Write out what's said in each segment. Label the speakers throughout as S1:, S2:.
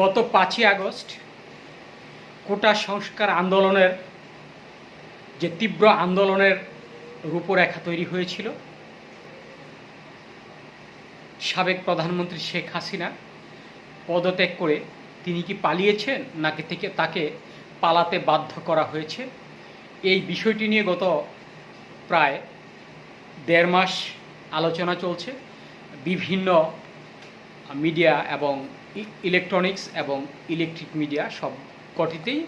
S1: গত পাঁচই আগস্ট কোটা সংস্কার আন্দোলনের যে তীব্র আন্দোলনের রূপরেখা তৈরি হয়েছিল, সাবেক প্রধানমন্ত্রী শেখ হাসিনা পদত্যাগ করে তিনি কি পালিয়েছেন নাকি থেকে তাকে পালাতে বাধ্য করা হয়েছে, এই বিষয়টি নিয়ে গত প্রায় দেড় মাস আলোচনা চলছে। বিভিন্ন মিডিয়া এবং ইলেকট্রনিক্স এবং ইলেকট্রিক মিডিয়া সব কটিতেই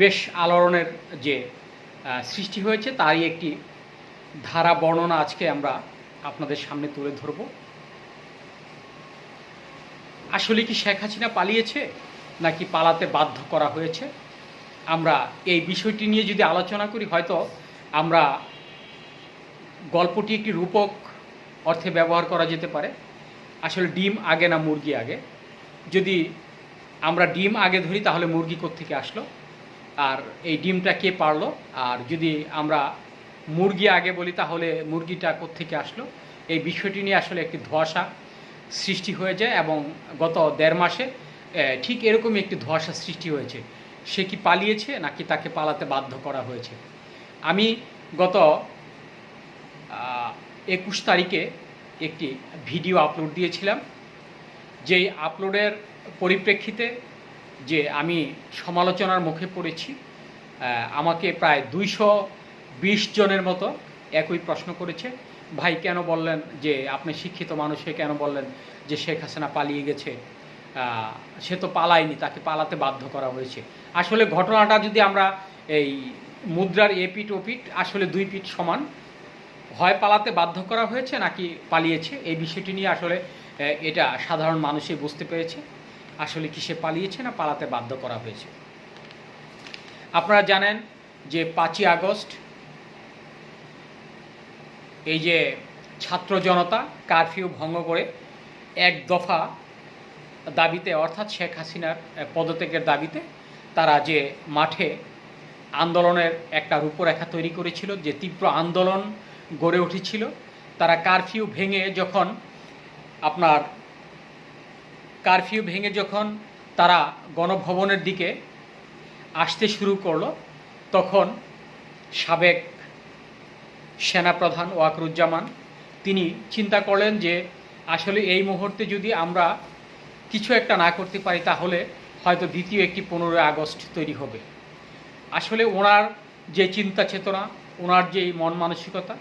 S1: বেশ আলোড়নের যে সৃষ্টি হয়েছে, তারই একটি ধারা বর্ণনা আজকে আমরা আপনাদের সামনে তুলে ধরব। আসলে কি শেখ হাসিনা পালিয়েছে, নাকি পালাতে বাধ্য করা হয়েছে? আমরা এই বিষয়টি নিয়ে যদি আলোচনা করি, হয়তো আমরা গল্পটি একটি রূপক অর্থে ব্যবহার করা যেতে পারে। আসলে ডিম আগে না মুরগি আগে? যদি আমরা ডিম আগে ধরি, তাহলে মুরগি থেকে আসলো? আর এই ডিমটা কে পারল? আর যদি আমরা মুরগি আগে বলি, তাহলে মুরগিটা থেকে আসলো? এই বিষয়টি নিয়ে আসলে একটি ধোঁয়াশা সৃষ্টি হয়ে যায় এবং গত দেড় মাসে ঠিক এরকমই একটি ধোঁয়াশা সৃষ্টি হয়েছে। সে কি পালিয়েছে, নাকি তাকে পালাতে বাধ্য করা হয়েছে? আমি গত একুশ তারিখে একটি ভিডিও আপলোড দিয়েছিলাম। যেই আপলোডের পরিপ্রেক্ষিতে যে আমি সমালোচনার মুখে পড়েছি আমাকে প্রায় দুইশো বিশ জনের মতো একই প্রশ্ন করেছে, ভাই, কেন বললেন যে আপনি শিক্ষিত মানুষ কেন বললেন যে শেখ হাসিনা পালিয়ে গেছে? সে তো পালায়নি, তাকে পালাতে বাধ্য করা হয়েছে। আসলে ঘটনাটা যদি আমরা এই মুদ্রার এ পিঠ ও পিঠ, আসলে দুই পিঠ সমান, হয় পালাতে বাধ্য করা হয়েছে নাকি পালিয়েছে, এই বিষয়টি নিয়ে আসলে এটা সাধারণ মানুষই বুঝতে পেরেছে। আসলে কি সে পালিয়েছে না পালাতে বাধ্য করা হয়েছে। আপনারা জানেন যে পাঁচই আগস্ট এই যে ছাত্র জনতা কারফিউ ভঙ্গ করে এক দফা দাবিতে, অর্থাৎ শেখ হাসিনার পদত্যাগের দাবিতে তারা যে মাঠে আন্দোলনের একটা রূপরেখা তৈরি করেছিল, যে তীব্র আন্দোলন গড়ে উঠেছিল, তারা কারফিউ ভেঙে যখন আপনার কারফিউ ভেঙে যখন তারা গণভবনের দিকে আসতে শুরু করল, তখন সাবেক সেনাপ্রধান ওয়াকরুজ্জামান, তিনি চিন্তা করলেন যে আসলে এই মুহূর্তে যদি আমরা কিছু একটা না করতে পারি, তাহলে হয়তো দ্বিতীয় একটি পনেরোই আগস্ট তৈরি হবে। আসলে ওনার যে চিন্তা চেতনা, ওনার যে মন মানসিকতা,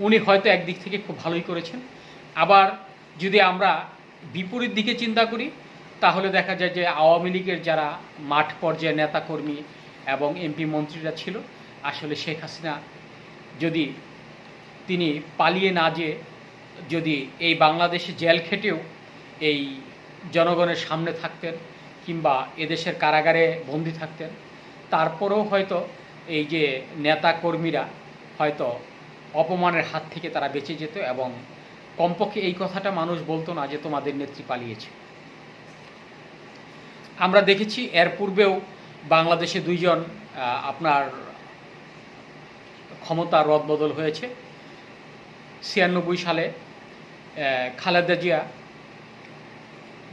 S1: উনি হয়তো একদিক থেকে খুব ভালোই করেছেন। আবার যদি আমরা বিপরীত দিকে চিন্তা করি, তাহলে দেখা যায় যে আওয়ামী লীগের যারা মাঠ পর্যায়ে নেতাকর্মী এবং এমপি মন্ত্রীরা ছিল, আসলে শেখ হাসিনা যদি তিনি পালিয়ে না যে যদি এই বাংলাদেশে জেল খেটেও এই জনগণের সামনে থাকতেন কিংবা এদেশের কারাগারে বন্দি থাকতেন, তারপরেও হয়তো এই যে নেতা কর্মীরা হয়তো অপমানের হাত থেকে তারা বেঁচে যেত এবং কমপক্ষে এই কথাটা মানুষ বলতো না যে তোমাদের নেত্রী পালিয়েছে। আমরা দেখেছি এর পূর্বেও বাংলাদেশে দুইজন আপনার ক্ষমতা রদবদল হয়েছে। ছিয়ানব্বই সালে খালেদা জিয়া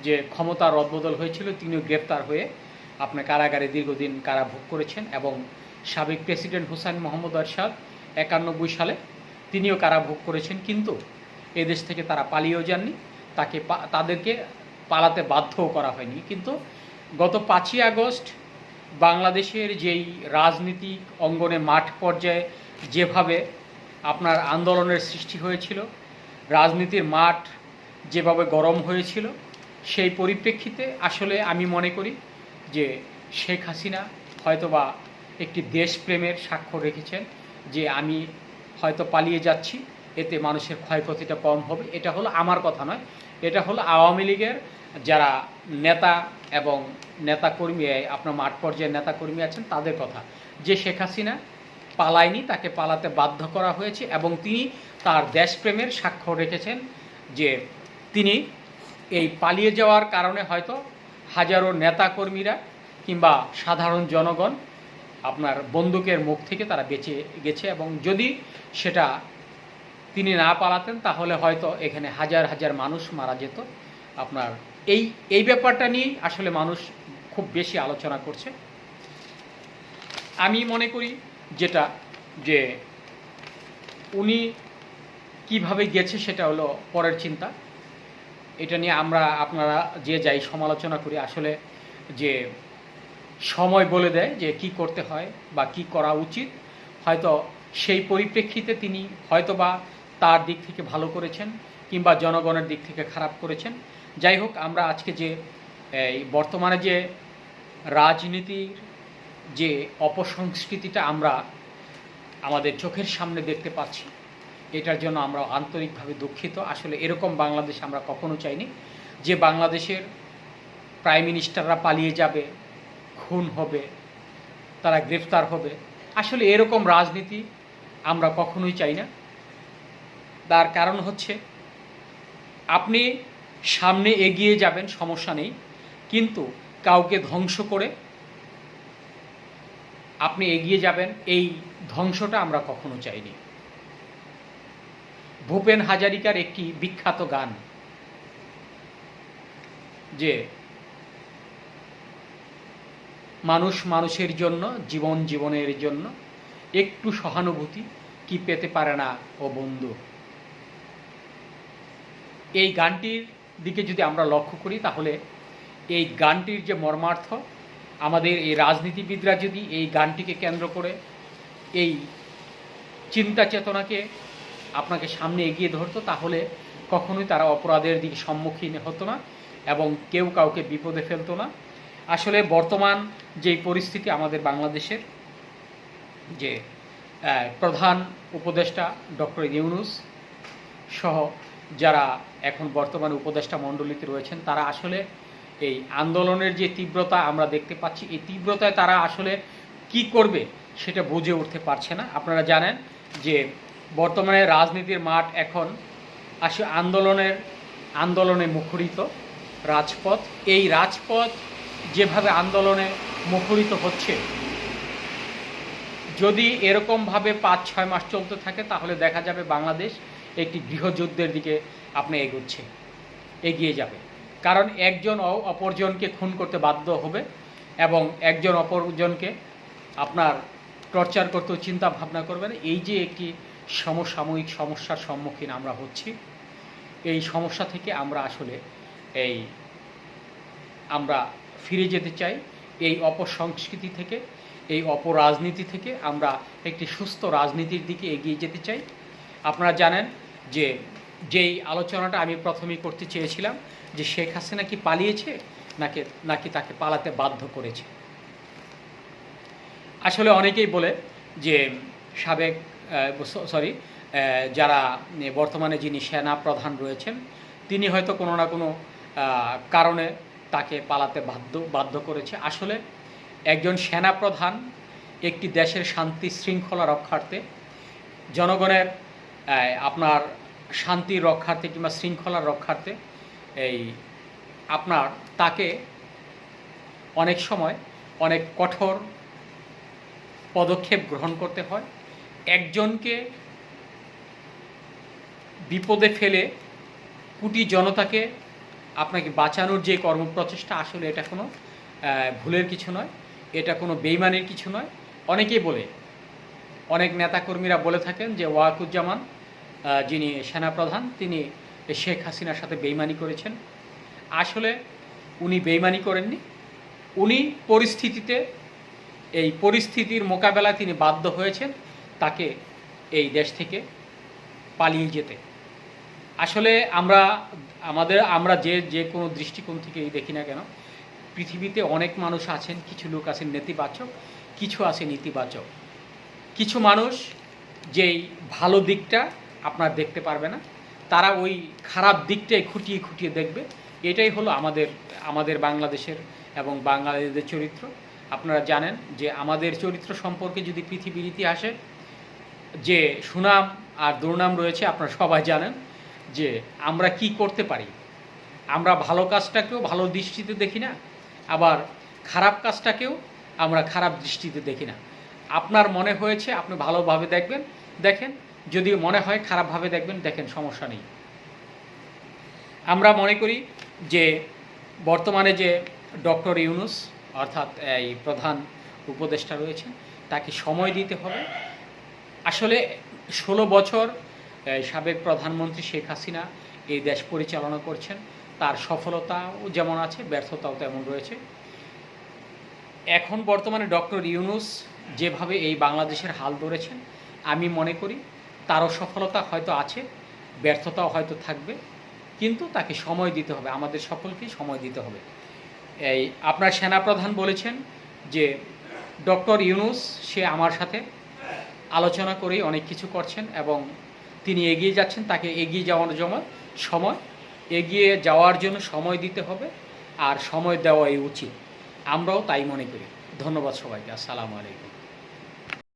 S1: যে ক্ষমতা রদবদল হয়েছিল, তিনিও গ্রেপ্তার হয়ে আপনার কারাগারে দীর্ঘদিন কারাভোগ করেছেন এবং সাবেক প্রেসিডেন্ট হুসাইন মোহাম্মদ আরশাদ একানব্বই সালে তিনিও কারাভোগ করেছেন। কিন্তু এদেশ থেকে তারা পালিয়েও যাননি। তাকে তাদেরকে পালাতে বাধ্যও করা হয়নি। কিন্তু গত পাঁচই আগস্ট বাংলাদেশের যেই রাজনীতিক অঙ্গনে মাঠ পর্যায়ে যেভাবে আপনার আন্দোলনের সৃষ্টি হয়েছিল, রাজনীতির মাঠ যেভাবে গরম হয়েছিল, সেই পরিপ্রেক্ষিতে আসলে আমি মনে করি যে শেখ হাসিনা হয়তোবা একটি দেশপ্রেমের স্বাক্ষর রেখেছেন, যে আমি হয়তো পালিয়ে যাচ্ছি। এতে মানুষের ক্ষয়ক্ষতিটা কম হবে। এটা হলো আমার কথা নয়। এটা হলো আওয়ামী লীগের যারা নেতা এবং নেতাকর্মী আপনার মাঠ পর্যায়ের নেতাকর্মী আছেন, তাদের কথা। যে শেখ হাসিনা পালায়নি, তাকে পালাতে বাধ্য করা হয়েছে এবং তিনি তার দেশপ্রেমের স্বাক্ষর রেখেছেন যে তিনি এই পালিয়ে যাওয়ার কারণে হয়তো হাজারো নেতাকর্মীরা কিংবা সাধারণ জনগণ আপনার বন্দুকের মুখ থেকে তারা বেঁচে গেছে এবং যদি সেটা তিনি না পালাতেন, তাহলে হয়তো এখানে হাজার হাজার মানুষ মারা যেত। আপনার এই এই ব্যাপারটা নিয়েই আসলে মানুষ খুব বেশি আলোচনা করছে। আমি মনে করি যেটা, যে উনি কীভাবে গেছে সেটা হলো পরের চিন্তা। এটা নিয়ে আমরা, আপনারা যে যাই সমালোচনা করি, আসলে যে সময় বলে দেয় যে কি করতে হয় বা কি করা উচিত, হয়তো সেই পরিপ্রেক্ষিতে তিনি হয়তোবা তার দিক থেকে ভালো করেছেন কিংবা জনগণের দিক থেকে খারাপ করেছেন। যাই হোক, আমরা আজকে যে, এই বর্তমানে যে রাজনীতির যে অপসংস্কৃতিটা আমরা আমাদের চোখের সামনে দেখতে পাচ্ছি, এটার জন্য আমরা আন্তরিকভাবে দুঃখিত। আসলে এরকম বাংলাদেশ আমরা কখনো চাইনি। যে বাংলাদেশের প্রাইম মিনিস্টাররা পালিয়ে যাবে, খুন হবে, তারা গ্রেফতার হবে, আসলে এরকম রাজনীতি আমরা কখনোই চাই না। তার কারণ হচ্ছে, আপনি সামনে এগিয়ে যাবেন, সমস্যা নেই। কিন্তু কাউকে ধ্বংস করে আপনি এগিয়ে যাবেন, এই ধ্বংসটা আমরা কখনো চাইনি। ভূপেন হাজারিকার একটি বিখ্যাত গান, যে মানুষ মানুষের জন্য, জীবন জীবনের জন্য একটু সহানুভূতি কি পেতে পারে না, ও বন্ধু। এই গানটির দিকে যদি আমরা লক্ষ্য করি, তাহলে এই গানটির যে মর্মার্থ, আমাদের এই রাজনীতিবিদরা যদি এই গানটিকে কেন্দ্র করে এই চিন্তা চেতনাকে আপনাকে সামনে এগিয়ে ধরতো, তাহলে কখনোই তারা অপরাধের দিকে সম্মুখীন হতো না এবং কেউ কাউকে বিপদে ফেলতো না। আসলে বর্তমান যেই পরিস্থিতি আমাদের বাংলাদেশের, যে প্রধান উপদেষ্টা ডক্টর ইউনুস সহ যারা এখন বর্তমানে উপদেষ্টা মণ্ডলীতে রয়েছেন, তারা আসলে এই আন্দোলনের যে তীব্রতা আমরা দেখতে পাচ্ছি, এই তীব্রতায় তারা আসলে কি করবে সেটা বুঝে উঠতে পারছে না। আপনারা জানেন যে বর্তমানে রাজনীতির মাঠ এখন আসলে আন্দোলনের, আন্দোলনে মুখরিত রাজপথ। এই রাজপথ যেভাবে আন্দোলনে মুখরিত হচ্ছে, যদি এরকমভাবে পাঁচ ছয় মাস চলতে থাকে, তাহলে দেখা যাবে বাংলাদেশ একটি গৃহযুদ্ধের দিকে আপনি এগোচ্ছে, এগিয়ে যাবে। কারণ একজন অপরজনকে খুন করতে বাধ্য হবে এবং একজন অপরজনকে আপনার টর্চার করতেও চিন্তা ভাবনা করবেন এই যে একটি সমসাময়িক সমস্যার সম্মুখীন আমরা হচ্ছি, এই সমস্যা থেকে আমরা আসলে এই আমরা ফিরে যেতে চাই। এই অপসংস্কৃতি থেকে, এই অপরাজনীতি থেকে আমরা একটি সুস্থ রাজনীতির দিকে এগিয়ে যেতে চাই। আপনারা জানেন যে, যেই আলোচনাটা আমি প্রথমেই করতে চেয়েছিলাম, যে শেখ হাসিনা কি পালিয়েছে, নাকি নাকি তাকে পালাতে বাধ্য করেছে? আসলে অনেকেই বলে যে সাবেক সরি যারা বর্তমানে যিনি সেনা প্রধান রয়েছেন, তিনি হয়তো কোনো না কোনো কারণে তাকে পালাতে বাধ্য বাধ্য করেছে। আসলে একজন সেনা প্রধান একটি দেশের শান্তি শৃঙ্খলা রক্ষার্থে জনগণের আপনার শান্তি রক্ষার্থে কিংবা শৃঙ্খলা রক্ষার্থে এই আপনার তাকে অনেক সময় অনেক কঠোর পদক্ষেপ গ্রহণ করতে হয়। একজনকে বিপদে ফেলে কুটি জনতাকে আপনাকে বাঁচানোর যে কর্মপ্রচেষ্টা, আসলে এটা কোনো ভুলের কিছু নয়। এটা কোনো বেইমানের কিছু নয়। অনেকেই বলে, অনেক নেতাকর্মীরা বলে থাকেন যে ওয়াকুজ্জামান যিনি সেনাপ্রধান, তিনি শেখ হাসিনার সাথে বেইমানি করেছেন। আসলে উনি বেইমানি করেননি। উনি পরিস্থিতিতে, এই পরিস্থিতির মোকাবেলায় তিনি বাধ্য হয়েছেন তাকে এই দেশ থেকে পালিয়ে যেতে। আসলে আমরা, আমাদের, আমরা যে যে কোনো দৃষ্টিকোণ থেকেই দেখি না কেন, পৃথিবীতে অনেক মানুষ আছেন, কিছু লোক আছেন নেতিবাচক, কিছু আছে নেতিবাচক কিছু মানুষ যেই ভালো দিকটা আপনার দেখতে পারবে না। তারা ওই খারাপ দিকটাই খুঁটিয়ে খুঁটিয়ে দেখবে। এটাই হলো আমাদের আমাদের বাংলাদেশের এবং বাঙালিদের চরিত্র। আপনারা জানেন যে আমাদের চরিত্র সম্পর্কে যদি পৃথিবীর ইতিহাসে যে সুনাম আর দুর্নাম রয়েছে, আপনারা সবাই জানেন যে আমরা কি করতে পারি। আমরা ভালো কাজটাকেও ভালো দৃষ্টিতে দেখি না, আবার খারাপ কাজটাকেও আমরা খারাপ দৃষ্টিতে দেখি না। আপনার মনে হয়েছে, আপনি ভালোভাবে দেখবেন। দেখেন যদি মনে হয় খারাপভাবে দেখবেন, দেখেন সমস্যা নেই। আমরা মনে করি যে বর্তমানে যে ডক্টর ইউনুস, অর্থাৎ এই প্রধান উপদেষ্টা রয়েছেন, তাকে সময় দিতে হবে। আসলে ষোলো বছর সাবেক প্রধানমন্ত্রী শেখ হাসিনা এই দেশ পরিচালনা করছেন। তার সফলতাও যেমন আছে, ব্যর্থতাও তেমন রয়েছে। এখন বর্তমানে ডক্টর ইউনুস যেভাবে এই বাংলাদেশের হাল ধরেছেন, আমি মনে করি তারও সফলতা হয়তো আছে, ব্যর্থতাও হয়তো থাকবে, কিন্তু তাকে সময় দিতে হবে, আমাদের সকলকেই সময় দিতে হবে। এই আপনার সেনাপ্রধান বলেছেন যে, ডক্টর ইউনুস, সে আমার সাথে আলোচনা করেই অনেক কিছু করছেন এবং তিনি এগিয়ে যাচ্ছেন, তাকে এগিয়ে যাওয়ার জন্য সময়, এগিয়ে যাওয়ার জন্য সময় দিতে হবে আর সময় দেওয়াই উচিত। আমরাও তাই মনে করি। ধন্যবাদ সবাইকে। আসসালামু আলাইকুম।